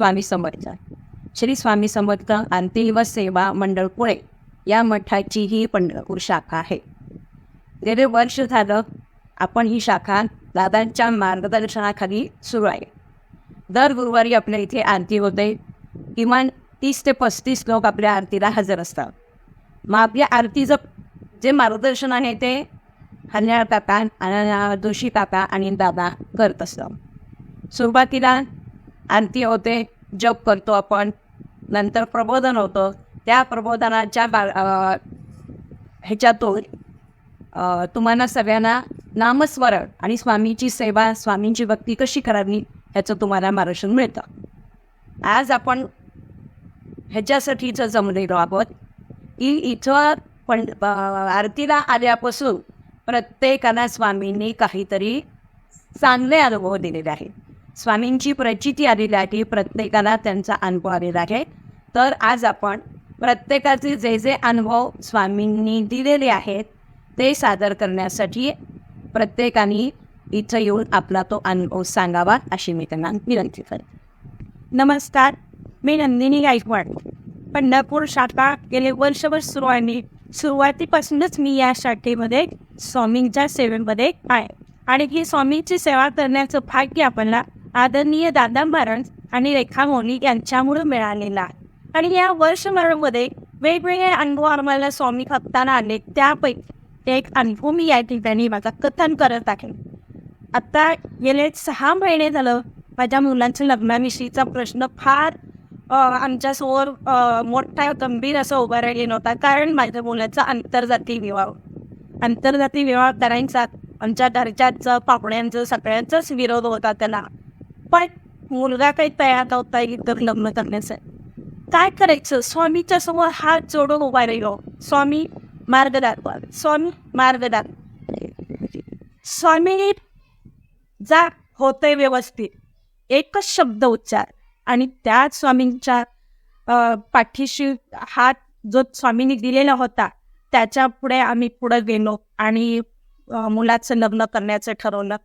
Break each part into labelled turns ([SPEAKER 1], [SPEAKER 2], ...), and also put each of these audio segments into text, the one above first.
[SPEAKER 1] स्वामी समर्थ. श्री स्वामी समर्थ अंतिम व सेवा मंडळ पुणे. या मठाची ही पंढरपूर शाखा आहे. गेले वर्ष झालं आपण ही शाखा दादांच्या मार्गदर्शनाखाली सुरू आहे. दर गुरुवारी आपल्या इथे आरती होते. किमान तीस ते पस्तीस लोक आपल्या आरतीला हजर असतात. मग आपल्या आरतीचं जे मार्गदर्शन आहे ते हन्याळ काका जोशी काका आणि दादा करत असतं सुरुवातीला आरती होते जप करतो आपण. नंतर प्रबोधन होतं. त्या प्रबोधनाच्या बा ह्याच्यातून तुम्हाला सगळ्यांना नामस्मरण आणि स्वामीची सेवा स्वामींची भक्ती कशी करावी ह्याचं तुम्हाला मार्गदर्शन मिळतं. आज आपण ह्याच्यासाठीच जमलेलो आहोत की इथं पण आरतीला आल्यापासून प्रत्येकाला स्वामींनी काहीतरी चांगले अनुभव दिलेले आहेत. स्वामींची प्रचिती आलेली आहे प्रत्येकाला त्यांचा अनुभव आलेला आहे. तर आज आपण प्रत्येकाचे जे जे अनुभव स्वामींनी दिलेले आहेत ते सादर करण्यासाठी प्रत्येकाने इथं येऊन आपला तो अनुभव सांगावा अशी मी त्यांना विनंती करते.
[SPEAKER 2] नमस्कार मी नंदिनी गायकवाड. पंढरपूर शाखा गेले वर्षभर सुरू आहे सुरुवातीपासूनच मी या शाखेमध्ये स्वामींच्या सेवेमध्ये आहे. आणि ही स्वामींची सेवा करण्याचं भाग्य आपल्याला आदरणीय दादा महाराज आणि रेखा मोनी यांच्यामुळे मिळालेला. आहे आणि या वर्षभरामध्ये वेगवेगळे अनुभव आम्हाला स्वामी भक्तांना आले. त्यापैकी एक अनुभव मी या ठिकाणी माझा कथन करत आहे. आता गेले सहा महिने झालं माझ्या मुलांच्या लग्नाविषयीचा प्रश्न फार आमच्यासमोर मोठा गंभीर असं उभा राहिले नव्हता. कारण माझ्या मुलाचा आंतरजातीय विवाह. आंतरजातीय विवाह करायचा. आमच्या दर्जाचं पाहुण्यांचं सगळ्यांचाच विरोध होता त्याला. पण मुलगा काही तयार नव्हता इतर लग्न करण्याचं. काय करायचं? स्वामीच्या समोर हात जोडून उभा राहिलो. स्वामी मार्ग दाखवा. स्वामी मार्ग दाखवा स्वामी जा. होतंय व्यवस्थित. एकच शब्द उच्चार. आणि त्याच स्वामींच्या पाठीशी हात जो स्वामींनी दिलेला होता त्याच्या पुढे आम्ही पुढे गेलो आणि मुलाचं लग्न करण्याचं ठरवलं.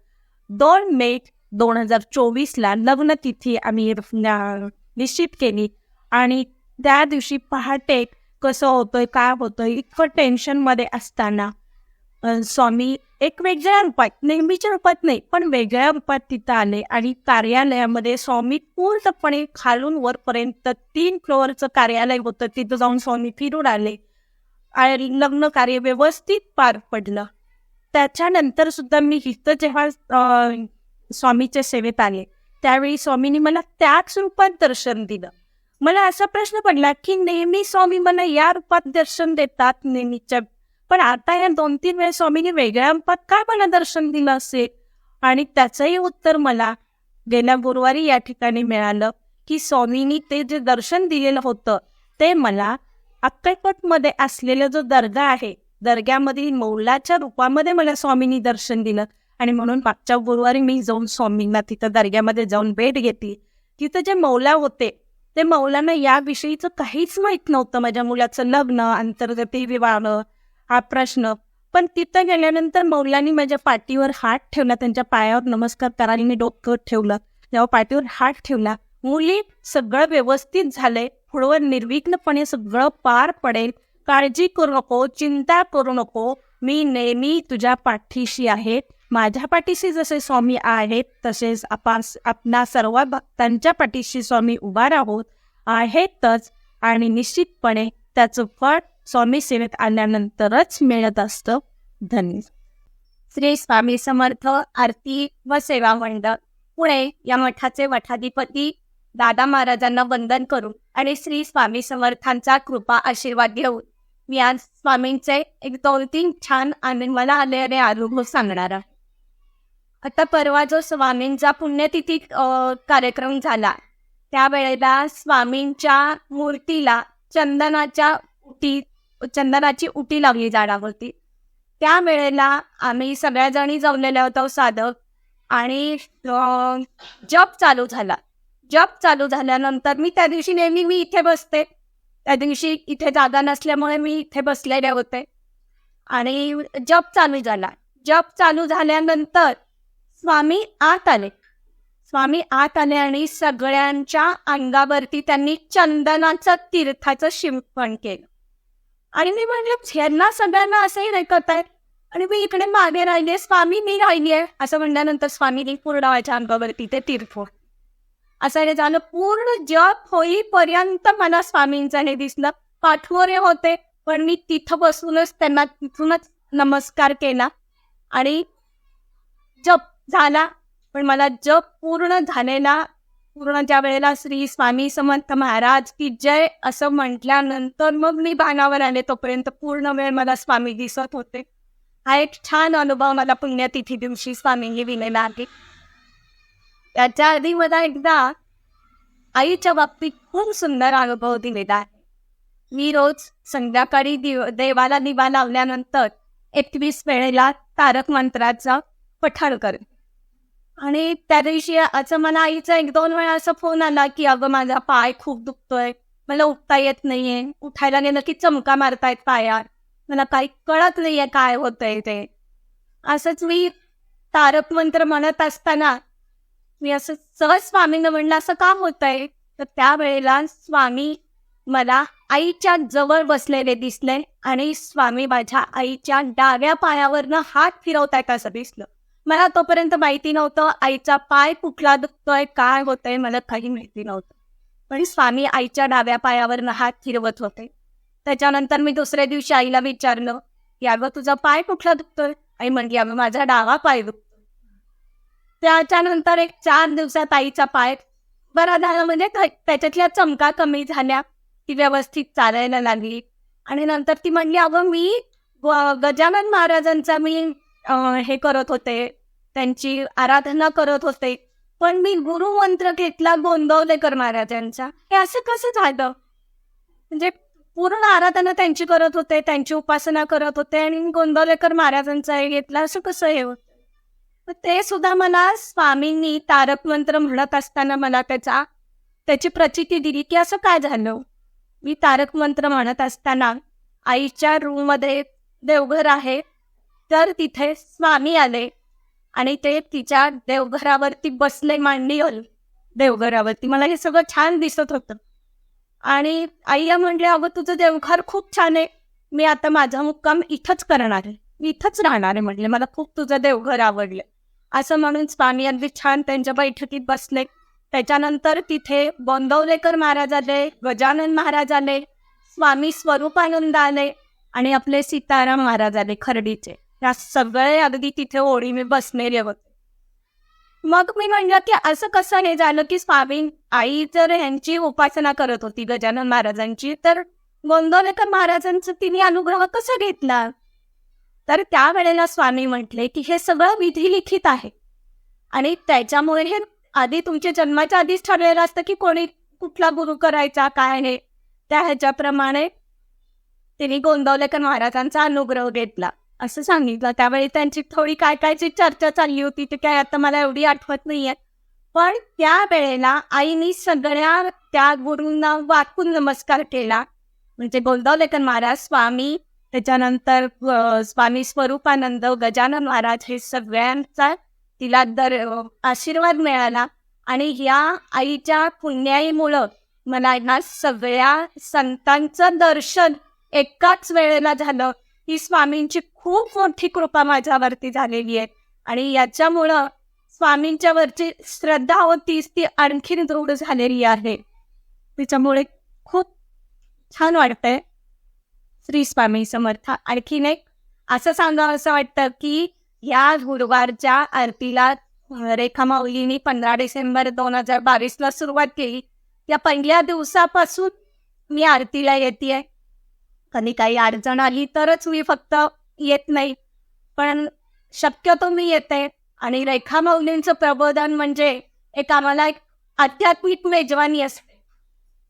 [SPEAKER 2] दोन मे दोन हजार चोवीसला लग्न तिथी आम्ही निश्चित केली. आणि त्या दिवशी पहाटे कसं होतंय काय होतंय इतकं टेन्शनमध्ये असताना स्वामी एक वेगळ्या रूपात नेहमीच्या रूपात नाही पण वेगळ्या रूपात तिथं आले आणि कार्यालयामध्ये स्वामी पूर्णपणे खालून वरपर्यंत तीन फ्लोअरचं कार्यालय होतं तिथं जाऊन स्वामी फिरून आले. आणि लग्न कार्य व्यवस्थित पार पडलं. त्याच्यानंतर सुद्धा मी इथं जेव्हा स्वामीच्या सेवेत आले. त्यावेळी स्वामींनी मला त्याच रूपात दर्शन दिलं. मला असा प्रश्न पडला की नेहमी स्वामी मला या रूपात दर्शन देतात नेहमीच्या पण आता या दोन तीन वेळा स्वामींनी वेगळ्या रूपात काय मला दर्शन दिलं असेल? आणि त्याचंही उत्तर मला गेल्या गुरुवारी या ठिकाणी मिळालं की स्वामींनी ते जे दर्शन दिलेलं होतं ते मला अक्कलकोटमध्ये असलेला जो दर्गा आहे दर्ग्यामधील मौलाच्या रूपामध्ये मला स्वामींनी दर्शन दिलं. आणि म्हणून मागच्या गुरुवारी मी जाऊन स्वामींना तिथं दर्ग्यामध्ये जाऊन भेट घेतली. तिथं जे मौला होते ते मौलांना याविषयीचं काहीच माहीत नव्हतं. माझ्या मुलाचं लग्न आंतरजातीय विवाह हा प्रश्न. पण तिथं गेल्यानंतर मौलांनी माझ्या पाठीवर हात ठेवला त्यांच्या पायावर नमस्कार करायला मी डोकं ठेवलं. तेव्हा पाठीवर हात ठेवला मुली सगळं व्यवस्थित झालंय. पुढवर निर्विघ्नपणे सगळं पार पडेल. काळजी करू नको चिंता करू नको. मी नेहमी तुझ्या पाठीशी आहे. माझ्या पाठीशी जसे स्वामी आहेत तसेच आपण आपणा सर्व भक्तांच्या पाठीशी स्वामी उभा राहोत आहेतच आणि निश्चितपणे त्याचं फळ स्वामी सेवेत आल्यानंतरच मिळत असतं. धन्यवाद
[SPEAKER 1] श्री स्वामी समर्थ आरती व सेवा मंडळ. पुणे या मठाचे मठाधिपती दादा महाराजांना वंदन करून आणि श्री स्वामी समर्थांचा कृपा आशीर्वाद घेऊन मी आज स्वामींचे एक दोन तीन छान आनंद मला आलेले अनुभव सांगणार आहे. आता परवा जो स्वामींचा पुण्यतिथी कार्यक्रम झाला त्यावेळेला स्वामींच्या मूर्तीला चंदनाच्या उटी चंदनाची उटी लावली झाडावरती त्यावेळेला आम्ही सगळ्याजणी जमलेल्या होतो साधक आणि जप चालू झाला. जप चालू झाल्यानंतर मी त्या दिवशी नेहमी मी इथे बसते. त्या दिवशी इथे जागा नसल्यामुळे मी इथे बसलेले होते. आणि जप चालू झाला. जप चालू झाल्यानंतर स्वामी आत आले.
[SPEAKER 2] स्वामी आत आले आणि सगळ्यांच्या अंगावरती त्यांनी चंदनाचं तीर्थाचं शिंपण केलं. आणि मी म्हणलं ह्यांना सगळ्यांना असंही नाही करतायत आणि मी इकडे मागे राहिले स्वामी मी राहिली आहे. असं म्हणल्यानंतर स्वामीनी पूर्ण व्हायच्या अंगावरती ते तीर्थ असं हे झालं. पूर्ण जप होईपर्यंत मला स्वामींचं हे दिसलं. पाठवरे होते पण मी तिथं बसूनच त्यांना तिथूनच नमस्कार केला. आणि जप झाला. पण मला जप पूर्ण झालेला पूर्ण ज्या वेळेला श्री स्वामी समर्थ महाराज की जय असं म्हटल्यानंतर मग मी भानावर आले. तोपर्यंत पूर्ण वेळ मला स्वामी दिसत होते. हा एक छान अनुभव मला पुण्यतिथी दिवशी स्वामींनी दिलेला आहे. त्याच्या आधी मला एकदा आईच्या बाबतीत खूप सुंदर अनुभव दिलेला आहे. मी रोज संध्याकाळी दिव देवाला दिवा लावल्यानंतर एकवीस वेळेला तारक मंत्राचा पठाण करते. आणि त्या दिवशी असं मला आईचा एक दोन वेळा असा फोन आला की अगं माझा पाय खूप दुखतोय. मला उठता येत नाहीये. उठायला गेलं की चमका मारतायत पायात मला काही कळत नाहीये काय होतंय ते. असंच मी तारक मंत्र म्हणत असताना मी असं सहज स्वामींना म्हणलं असं का होतंय? तर त्यावेळेला स्वामी मला आईच्या जवळ बसलेले दिसले आणि स्वामी माझ्या आईच्या डाव्या पायावरनं हात फिरवतायत असं दिसलं. मला तोपर्यंत माहिती नव्हतं आईचा पाय कुठला दुखतोय काय होतंय मला काही माहिती नव्हतं. पण स्वामी आईच्या डाव्या पायावरनं हात फिरवत होते. त्याच्यानंतर मी दुसऱ्या दिवशी आईला विचारलं की अगं तुझा पाय कुठला दुखतोय? आई म्हणली अगं माझा डावा पाय दुखतो त्याच्यानंतर एक चार दिवसात आईचा पाय बरा झाला म्हणजे त्याच्यातल्या चमका कमी झाल्या. ती व्यवस्थित चालायला लागली. आणि नंतर ती म्हणली अगं मी गजानन महाराजांचा मी हे करत होते. त्यांची आराधना करत होते. पण मी गुरुमंत्र घेतला गोंदवलेकर महाराजांचा. हे असं कसं झालं? म्हणजे पूर्ण आराधना त्यांची करत होते त्यांची उपासना करत होते आणि गोंदवलेकर महाराजांचा हे घेतला. असं कसं हे होत? ते सुद्धा मला स्वामींनी तारक मंत्र म्हणत असताना मला त्याचा त्याची प्रचिती दिली की असं काय झालं? मी तारक मंत्र म्हणत असताना आईच्या रूममध्ये देवघर आहे. तर तिथे स्वामी आले आणि ते तिच्या देवघरावरती बसले मांडणी देवघरावरती. मला हे सगळं छान दिसत होतं. आणि आईया म्हणले अगं तुझं देवघर खूप छान आहे. मी आता माझा मुक्काम इथंच करणार आहे. मी इथंच राहणार आहे म्हणले मला खूप तुझं देवघर आवडलं. असं म्हणून स्वामी अगदी छान त्यांच्या बैठकीत बसले. त्याच्यानंतर तिथे बोंदवलेकर महाराज आले गजानन महाराज आले स्वामी स्वरूपानंद आले आणि आपले सीताराम महाराज आले खर्डीचे. ह्या सगळे अगदी तिथे ओळीने बसलेले होते. मग मी म्हणलं की असं कसं हे झालं की स्वामी आई जर यांची उपासना करत होती गजानन महाराजांची तर गोंदवलेकर महाराजांचा तिने अनुग्रह कसा घेतला? तर त्यावेळेला स्वामी म्हटले की हे सगळं विधी लिखित आहे. आणि त्याच्यामुळे हे आधी तुमच्या जन्माच्या आधीच ठरलेलं असतं की कोणी कुठला गुरु करायचा काय हे त्या ह्याच्याप्रमाणे तिने गोंदवलेकर महाराजांचा अनुग्रह घेतला. असं सांगितलं. त्यावेळी त्यांची थोडी काय कायची चर्चा चालली होती ते काय आता मला एवढी आठवत नाहीये. पण त्या वेळेला आईनी सगळ्या त्या गुरूंना वाकून नमस्कार केला. म्हणजे गोंदावलेकर महाराज स्वामी त्याच्यानंतर स्वामी स्वरूपानंद गजानन महाराज हे सगळ्यांचा तिला दर आशीर्वाद मिळाला. आणि ह्या आईच्या पुण्याईमुळं मला ना सगळ्या संतांचं दर्शन एकाच वेळेला झालं. ही स्वामींची खूप मोठी कृपा माझ्यावरती झालेली आहे. आणि याच्यामुळं स्वामींच्या वरची श्रद्धा होतीच ती आणखीन दृढ झालेली आहे. तिच्यामुळे खूप छान वाटतंय. श्री स्वामी समर्थ. आणखीन एक असं सांगावं असं वाटतं की या गुरुवारच्या आरतीला रेखा माऊलींनी पंधरा डिसेंबर दोन हजार बावीसला सुरुवात केली. या पहिल्या दिवसापासून मी आरतीला येते कधी काही अडचण आली तरच मी फक्त येत नाही. पण शक्यतो मी येते. आणि रेखा माऊलींचं प्रबोधन म्हणजे एक आम्हाला एक आध्यात्मिक मेजवानी असते.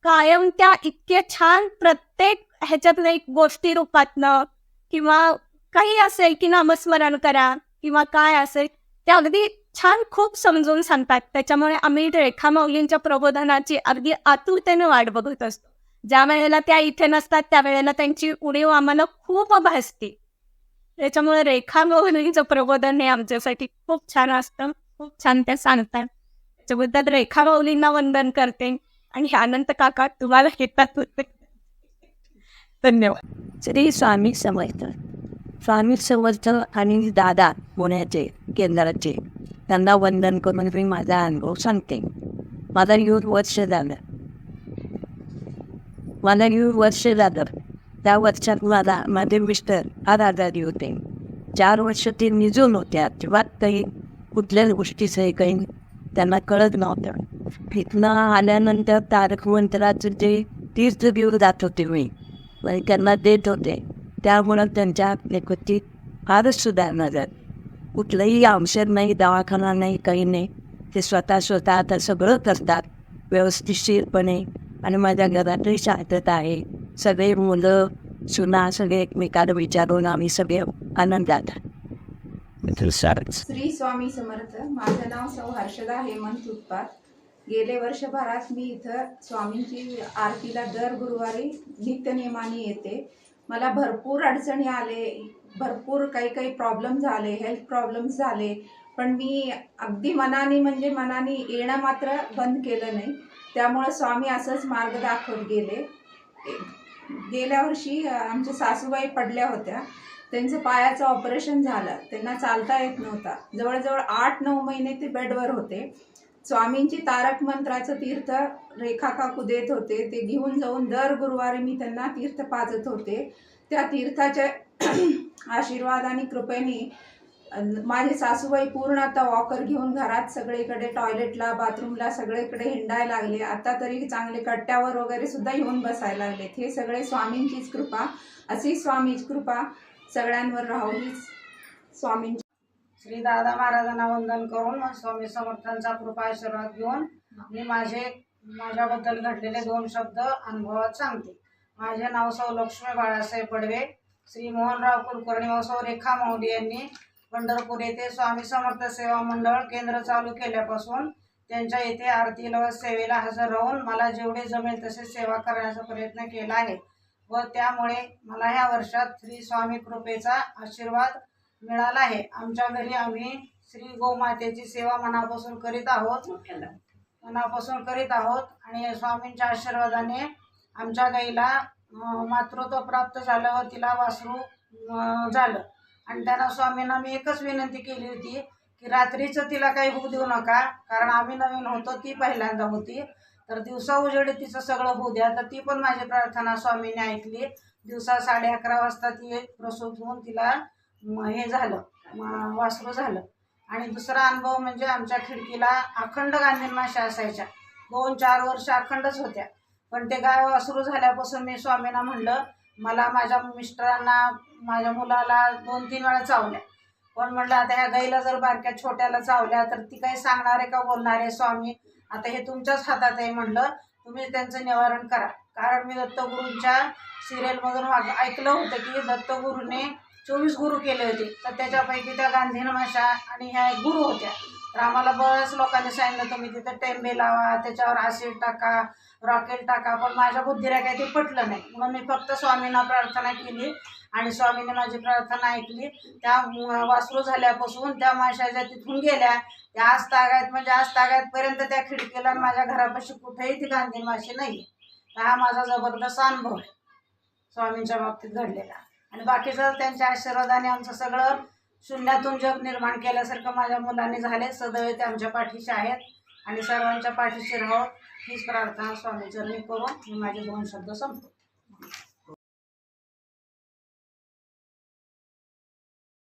[SPEAKER 2] कायम त्या इतके छान प्रत्येक ह्याच्यातलं एक गोष्टी रूपातनं किंवा काही असेल की नामस्मरण करा किंवा काय असेल ते अगदी छान खूप समजून सांगतात. त्याच्यामुळे आम्ही रेखा माऊलींच्या प्रबोधनाची अगदी आतुरतेने वाट बघत असतो. ज्या वेळेला त्या इथे नसतात त्यावेळेला त्यांची उणीव आम्हाला खूप भासते त्याच्यामुळे रेखा माऊलींचं प्रबोधन हे आमच्यासाठी खूप छान असतं खूप छान त्या सांगतात. त्याच्याबद्दल रेखा माऊलींना वंदन करते आणि अनंत काका तुम्हाला घेतात. धन्यवाद.
[SPEAKER 1] श्री स्वामी समर्थ. स्वामी समर्थ आणि दादा पुण्याचे केंद्राचे त्यांना वंदन करून मी माझा अनुभव सांगते. माझा युथ वर्ष झालं. मला येऊन वर्ष जातात त्या वर्षात मला माझे मिस्टर फार आजारी होते. चार वर्ष ते निजून होत्या अजिबात काही कुठल्याच गोष्टीचं काही त्यांना कळत नव्हतं. इथनं आल्यानंतर तारक मंत्राचं जे तीर्थ घेऊन जात होते मी आणि त्यांना देत होते. त्यामुळं त्यांच्या लेखतीत फारच सुधारणा झाली. कुठलंही औषध नाही दवाखाना नाही काही नाही. ते स्वतः स्वतः आता सगळं करतात. व्यवस्थितशीरपणे आणि माझ्या घरातही शांतता आहे. सगळे मुलं सुना सगळे एकमेकाला विचारून आम्ही सगळे आनंदात.
[SPEAKER 3] श्री स्वामी समर्थ माझं नाव सौ हर्षदा हेमंत उत्पात. गेले वर्षभरात मी इथं स्वामींची आरतीला दर गुरुवारी नित्यनियमाने येते. मला भरपूर अडचणी आले भरपूर काही काही प्रॉब्लेम झाले हेल्थ प्रॉब्लेम्स झाले. पण मी अगदी मनाने म्हणजे मनाने येणं मात्र बंद केलं नाही. त्यामुळं स्वामी असंच मार्ग दाखवत गेले. गेल्या वर्षी आमच्या सासूबाई पडल्या होत्या. त्यांचं पायाचं ऑपरेशन झालं. त्यांना चालता येत नव्हता. जवळजवळ आठ नऊ महिने ते बेडवर होते. स्वामींची तारक मंत्राचं तीर्थ रेखाकाकू देत होते. ते घेऊन जाऊन दर गुरुवारी मी त्यांना तीर्थ पाजत होते. त्या तीर्थाच्या आशीर्वाद आणि कृपेने माझे सासूबाई पूर्ण आता वॉकर घेऊन घरात सगळीकडे टॉयलेटला बाथरूमला सगळीकडे हिंडायला लागले. आता तरी चांगले कट्ट्यावर वगैरे सुद्धा येऊन बसायला लागलेत. हे सगळे स्वामींचीच कृपा. अशी स्वामीच कृपा सगळ्यांवर राहो. हीच स्वामींची
[SPEAKER 4] श्री दादा महाराजांना वंदन करून स्वामी समर्थांचा कृपा आशीर्वाद घेऊन मी माझे माझ्याबद्दल घडलेले दोन शब्द अनुभवात सांगते. माझे नाव सौ लक्ष्मी बाळासाहेब पडवे. श्री मोहनराव कुलकर्णी व सौ रेखा मौली यांनी पंढरपूर येथे स्वामी समर्थ सेवा मंडळ केंद्र चालू केल्यापासून त्यांच्या येथे आरतीला व सेवेला हजर राहून मला जेवढे जमेल तसे सेवा करण्याचा प्रयत्न केला आहे. व त्यामुळे मला ह्या वर्षात श्री स्वामी कृपेचा आशीर्वाद मिळाला आहे. आमच्या घरी आम्ही श्री गोमातेची सेवा मनापासून करीत आहोत. मनापासून करीत आहोत आणि स्वामींच्या आशीर्वादाने आमच्या गाईला मातृत्व प्राप्त झालं व तिला वासरू झालं. आणि त्यांना स्वामींना मी एकच विनंती केली होती की रात्रीचं तिला काही होऊ देऊ नका कारण आम्ही नवीन होतो ती पहिल्यांदा होती. तर दिवसा उजेड तिचं सगळं होऊ द्या. तर ती पण माझी प्रार्थना स्वामींनी ऐकली. दिवसा साडे अकरा वाजता ती प्रसूत होऊन तिला हे झालं वासरू झालं. आणि दुसरा अनुभव म्हणजे आमच्या खिडकीला अखंड गांधी माशा असायच्या. दोन चार वर्ष अखंडच होत्या. पण ते गाय वासरू झाल्यापासून मी स्वामींना म्हणलं मला माझ्या मिस्टरांना माझ्या मुलाला दोन तीन वेळा चावल्या. पण म्हणलं आता ह्या गाईला जर बारक्या छोट्याला चावल्या तर ती काही सांगणार आहे का बोलणार आहे स्वामी? आता हे तुमच्याच हातात आहे म्हणलं. तुम्ही त्यांचं निवारण करा. कारण मी दत्तगुरूंच्या सिरियलमधून वाग- ऐकलं होतं की दत्तगुरूने चोवीस गुरु केले होते. तर त्याच्यापैकी त्या गांधीन माशा आणि ह्या एक गुरु होत्या. तर आम्हाला बऱ्याच लोकांनी सांगितलं तुम्ही तिथं टेंबे लावा त्याच्यावर आसिड टाका रॉकेट टाका पण माझ्या बुद्धीला काही ते पटलं नाही. मग मी फक्त स्वामींना प्रार्थना केली आणि स्वामीने माझी प्रार्थना ऐकली. त्या वासरू झाल्यापासून त्या माशा ज्या तिथून गेल्या त्या आज म्हणजे आज तागायतपर्यंत त्या खिडकीला आणि माझ्या घरापाशी कुठेही ती गांधी माशी नाही. हा माझा जबरदस्त अनुभव आहे. स्वामींच्या बाबतीत घडलेला. आणि बाकीचं त्यांच्या आशीर्वादाने आमचं सगळं शून्यातून जग निर्माण केल्यासारखं माझ्या मुलांनी झाले. सदैव ते आमच्या पाठीशी आहेत आणि सर्वांच्या पाठीशी राहावं. हीच प्रार्थना स्वामीचरणी करून मी माझे दोन शब्द संपतो